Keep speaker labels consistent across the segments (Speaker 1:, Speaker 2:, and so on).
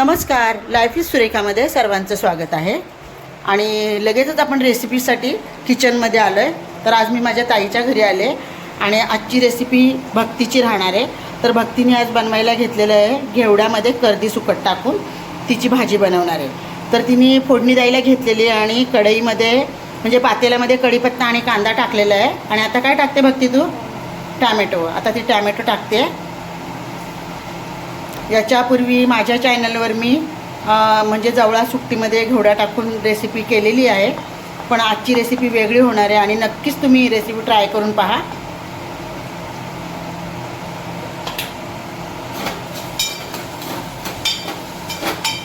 Speaker 1: नमस्कार. Life is सुरेखामध्ये सर्वांचं स्वागत आहे. आणि लगेचच आपण रेसिपीसाठी किचनमध्ये आलो आहे तर आज मी माझ्या ताईच्या घरी आले आणि आजची रेसिपी भक्तीची राहणार आहे. तर भक्तीने आज बनवायला घेतलेलं आहे घेवड्यामध्ये कर्दी सुकट टाकून तिची भाजी बनवणार आहे. तर तिने फोडणी द्यायला घेतलेली आहे आणि कढईमध्ये म्हणजे पातेल्यामध्ये कढीपत्ता आणि कांदा टाकलेला आहे. आणि आता काय टाकते भक्ती तू? टॅमॅटो. आता ती टॅमॅटो टाकते. याच्यापूर्वी माझ्या चॅनलवर मी म्हणजे जवळा सुट्टीमध्ये घेवडा टाकून रेसिपी केलेली आहे. पण आजची रेसिपी वेगळी होणार आहे आणि नक्कीच तुम्ही ही रेसिपी ट्राय करून पहा.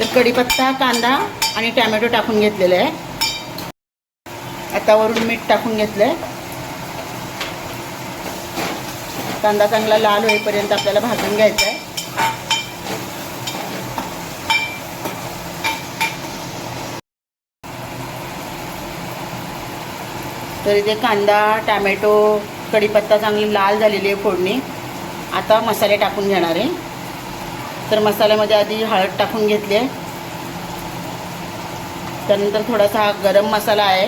Speaker 1: तर कढीपत्ता कांदा आणि टॅमॅटो टाकून घेतलेले आहे. आता वरून मीठ टाकून घेतलं आहे कांदा चांगला लाल होईपर्यंत आपल्याला भाजून घ्यायचा आहे तर इथे कांदा टॅमॅटो कढीपत्ता चांगली लाल झालेली आहे फोडणी. आता मसाले टाकून घेणार आहे. तर मसाल्यामध्ये आधी हळद टाकून घेतली. आहे त्यानंतर थोडासा हा गरम मसाला आहे.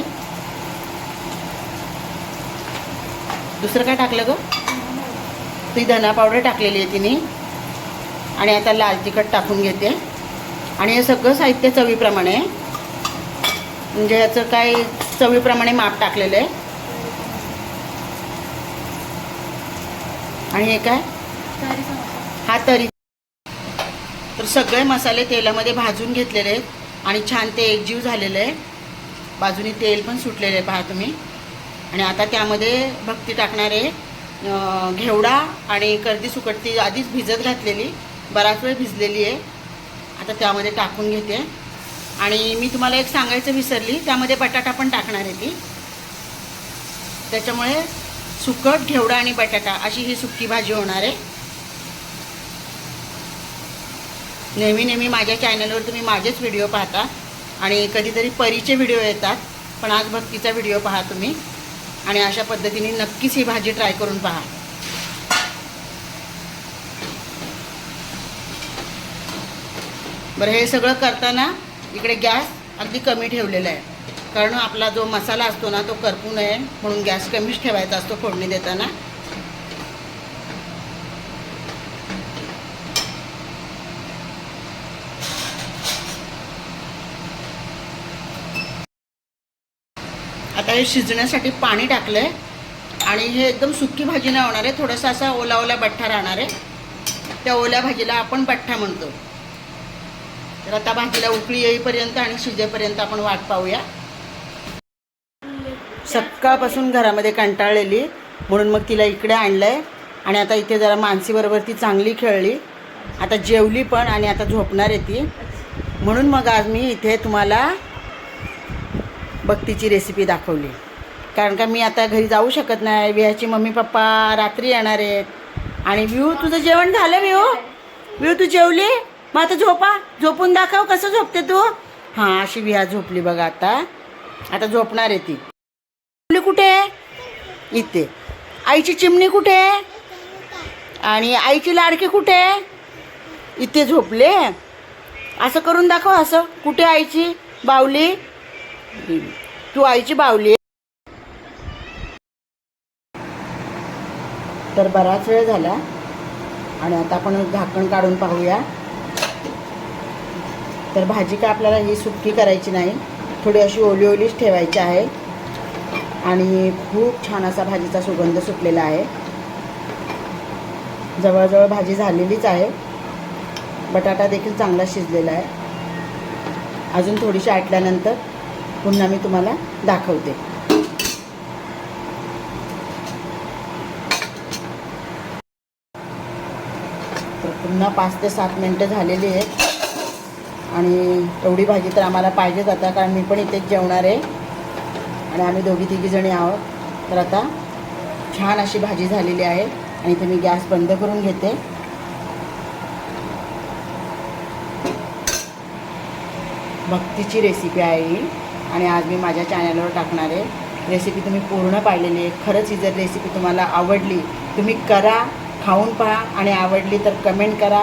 Speaker 1: दुसरं काय टाकलं ग? ती धना पावडर टाकलेली आहे तिने. आणि आता लाल तिखट टाकून घेते. आणि हे सगळं साहित्य चवीप्रमाणे. आहे म्हणजे याचं काय चवीप्रमाणे माप टाकलेलं आहे. आणि हे काय? हा तरी. तर सगळे मसाले तेलामध्ये भाजून घेतलेले आहेत. आणि छान ते एकजीव झालेलं आहे. बाजूनी तेल पण सुटलेलं आहे पहा तुम्ही. आणि आता त्यामध्ये भक्ती टाकणारे घेवडा आणि कर्दी सुकटती आधीच भिजत घातलेली. बराच वेळ भिजलेली आहे. आता त्यामध्ये टाकून घेते. आणि मी तुम्हाला एक सांगायचं विसरली त्यामध्ये बटाटा पण टाकणार आहे ती त्याच्यामुळे सुकट घेवडा आणि बटाटा अशी ही सुकी भाजी होणार आहे. नेहमी नेहमी माझ्या चॅनलवर तुम्ही माझेच व्हिडिओ पाहता आणि कधीतरी परीचे व्हिडिओ येतात पण आज भक्तीचा व्हिडिओ पहा तुम्ही. आणि अशा पद्धतीने नक्कीच ही भाजी ट्राय करून पहा. बरं हे सगळं करताना इकडे गॅस अगदी कमी ठेवलेला आहे. कारण आपला जो मसाला असतो ना तो करपू नये म्हणून गॅस कमीच ठेवायचा असतो फोडणी देताना. आता हे शिजण्यासाठी पाणी टाकलं आहे आणि हे एकदम सुकी भाजी नाही होणार आहे थोडासा असा ओला ओला बठ्ठा राहणार आहे. त्या ओल्या भाजीला आपण बठ्ठा म्हणतो. तर आता भाजीला उकळी येईपर्यंत आणि शिजेपर्यंत आपण वाट पाहूया. सकाळपासून घरामध्ये कंटाळलेली म्हणून मग तिला इकडे आणलं आहे आणि आता इथे जरा मानसीबरोबर ती चांगली खेळली. आता जेवली पण आणि आता झोपणार आहे ती. म्हणून मग आज मी इथे तुम्हाला भक्तीची रेसिपी दाखवली. कारण का मी आता घरी जाऊ शकत नाही. विहाची मम्मी पप्पा रात्री येणार आहेत. आणि व्यू तुझं जेवण झालं व्यू व्यू तू जेवली? मग आता झोपा. झोपून दाखव कसं झोपते तू? हां अशी विहा झोपली बघा आता. आता झोपणार आहे ती. चिमणी कुठे आहे? इथे. आईची चिमणी कुठे आहे? आणि आईची लाडकी कुठे आहे? इथे झोपले असं करून दाखव असं. कुठे आईची? बावली? तू आईची बावली आहे. तर बराच वेळ झाला. आणि आता आपण झाकण काढून पाहूया. तर भाजी काय आपल्याला ही सुटकी करायची नाही. थोडी अशी ओली ओलीच ठेवायची आहे. आणि खूप छान असा भाजीचा सुगंध सुटलेला आहे. जवळजवळ भाजी झालेलीच आहे. बटाटा देखील चांगला शिजलेला आहे. अजून थोडीशी आटल्यानंतर पुन्हा मी तुम्हाला दाखवते. तर पुन्हा पाच ते सात मिनटं झालेली आहेत. आणि एवढी भाजी तर आम्हाला पाहिजेच आता कारण मी पण इथेच जेवणार आहे. आणि आम्ही दोघी तिघी जणी आहोत. तर आता छान अशी भाजी झालेली आहे आणि इथे मी गॅस बंद करून घेते. भक्तीची रेसिपी आहे ही. आणि आज मी माझ्या चॅनलवर टाकणार आहे. रेसिपी तुम्ही पूर्ण पाहिलेली आहे. खरंच ही जर रेसिपी तुम्हाला आवडली तुम्ही करा खाऊन पहा आणि आवडली तर कमेंट करा.